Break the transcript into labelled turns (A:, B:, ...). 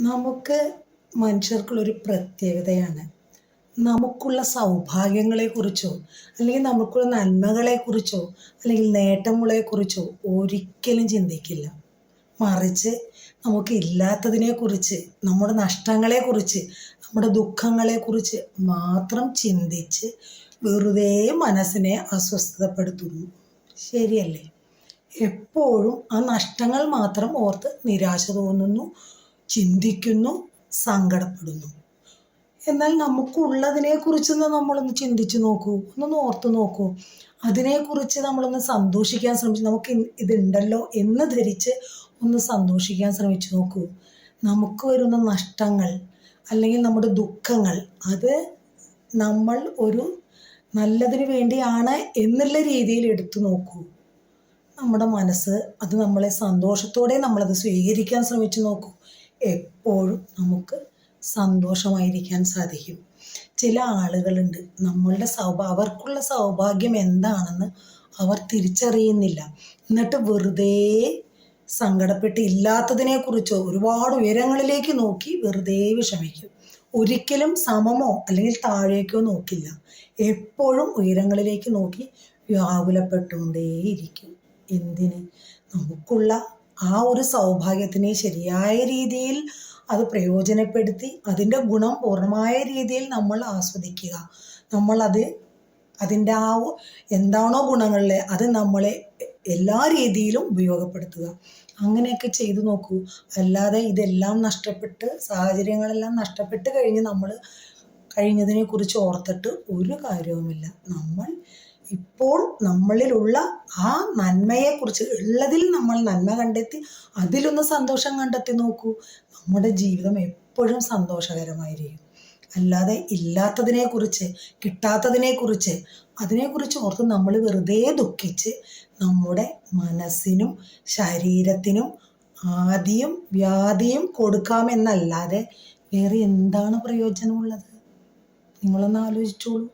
A: നമുക്ക് മനുഷ്യർക്കുള്ളൊരു പ്രത്യേകതയാണ്. നമുക്കുള്ള സൗഭാഗ്യങ്ങളെക്കുറിച്ചോ അല്ലെങ്കിൽ നമുക്കുള്ള നന്മകളെക്കുറിച്ചോ അല്ലെങ്കിൽ നേട്ടങ്ങളെക്കുറിച്ചോ ഒരിക്കലും ചിന്തിക്കില്ല. മറിച്ച് നമുക്ക് നമുക്കില്ലാത്തതിനെക്കുറിച്ച് നമ്മുടെ നഷ്ടങ്ങളെക്കുറിച്ച് നമ്മുടെ ദുഃഖങ്ങളെക്കുറിച്ച് മാത്രം ചിന്തിച്ച് വെറുതെ മനസ്സിനെ അസ്വസ്ഥതപ്പെടുത്തുന്നു. ശരിയല്ലേ? എപ്പോഴും ആ നഷ്ടങ്ങൾ മാത്രം ഓർത്ത് നിരാശ തോന്നുന്നു. ചിന്തിക്കുന്നു സങ്കടപ്പെടുന്നു. എന്നാൽ നമുക്കുള്ളതിനെക്കുറിച്ചൊന്ന് നമ്മളൊന്ന് ചിന്തിച്ചു നോക്കൂ ഒന്ന് ഓർത്തു നോക്കൂ. അതിനെക്കുറിച്ച് നമ്മളൊന്ന് സന്തോഷിക്കാൻ ശ്രമിച്ചു നമുക്ക് ഇതുണ്ടല്ലോ എന്ന് ധരിച്ച് ഒന്ന് സന്തോഷിക്കാൻ ശ്രമിച്ചു നോക്കൂ. നമുക്ക് വരുന്ന നഷ്ടങ്ങൾ അല്ലെങ്കിൽ നമ്മുടെ ദുഃഖങ്ങൾ അത് നമ്മൾ ഒരു നല്ലതിന് വേണ്ടിയാണ് എന്നുള്ള രീതിയിൽ എടുത്തു നോക്കൂ. നമ്മുടെ മനസ്സ് അത് നമ്മളെ സന്തോഷത്തോടെ നമ്മളത് സ്വീകരിക്കാൻ ശ്രമിച്ചു നോക്കൂ. എപ്പോഴും നമുക്ക് സന്തോഷമായിരിക്കാൻ സാധിക്കും. ചില ആളുകളുണ്ട് നമ്മളുടെ സൗഭാ അവർക്കുള്ള സൗഭാഗ്യം എന്താണെന്ന് അവർ തിരിച്ചറിയുന്നില്ല. എന്നിട്ട് വെറുതെ സങ്കടപ്പെട്ട് ഇല്ലാത്തതിനെക്കുറിച്ചോ ഒരുപാട് ഉയരങ്ങളിലേക്ക് നോക്കി വെറുതെ വിഷമിക്കും. ഒരിക്കലും സമമോ അല്ലെങ്കിൽ താഴേക്കോ നോക്കില്ല. എപ്പോഴും ഉയരങ്ങളിലേക്ക് നോക്കി വ്യാകുലപ്പെട്ടുകൊണ്ടേയിരിക്കും. എന്തിന്? നമുക്കുള്ള ആ ഒരു സൗഭാഗ്യത്തിനെ ശരിയായ രീതിയിൽ അത് പ്രയോജനപ്പെടുത്തി അതിന്റെ ഗുണം പൂർണമായ രീതിയിൽ നമ്മൾ ആസ്വദിക്കുക. നമ്മളത് അതിന്റെ ആ എന്താണോ ഗുണങ്ങളിലെ അത് നമ്മളെ എല്ലാ രീതിയിലും ഉപയോഗപ്പെടുത്തുക. അങ്ങനെയൊക്കെ ചെയ്തു നോക്കൂ. അല്ലാതെ ഇതെല്ലാം നഷ്ടപ്പെട്ട് സാഹചര്യങ്ങളെല്ലാം നഷ്ടപ്പെട്ട് കഴിഞ്ഞ് നമ്മൾ കഴിഞ്ഞതിനെ കുറിച്ച് ഓർത്തിട്ട് ഒരു കാര്യവുമില്ല. നമ്മൾ ഇപ്പോൾ നമ്മളിലുള്ള ആ നന്മയെക്കുറിച്ച് ഉള്ളതിൽ നമ്മൾ നന്മ കണ്ടെത്തി അതിലൊന്ന് സന്തോഷം കണ്ടെത്തി നോക്കൂ. നമ്മുടെ ജീവിതം എപ്പോഴും സന്തോഷകരമായിരിക്കും. അല്ലാതെ ഇല്ലാത്തതിനെക്കുറിച്ച് കിട്ടാത്തതിനെക്കുറിച്ച് അതിനെക്കുറിച്ച് ഓർത്ത് നമ്മൾ വെറുതെ ദുഃഖിച്ച് നമ്മുടെ മനസ്സിനും ശരീരത്തിനും ആദിയും വ്യാധിയും കൊടുക്കാമെന്നല്ലാതെ വേറെ എന്താണ് പ്രയോജനമുള്ളത്? നിങ്ങളൊന്ന് ആലോചിച്ചോളൂ.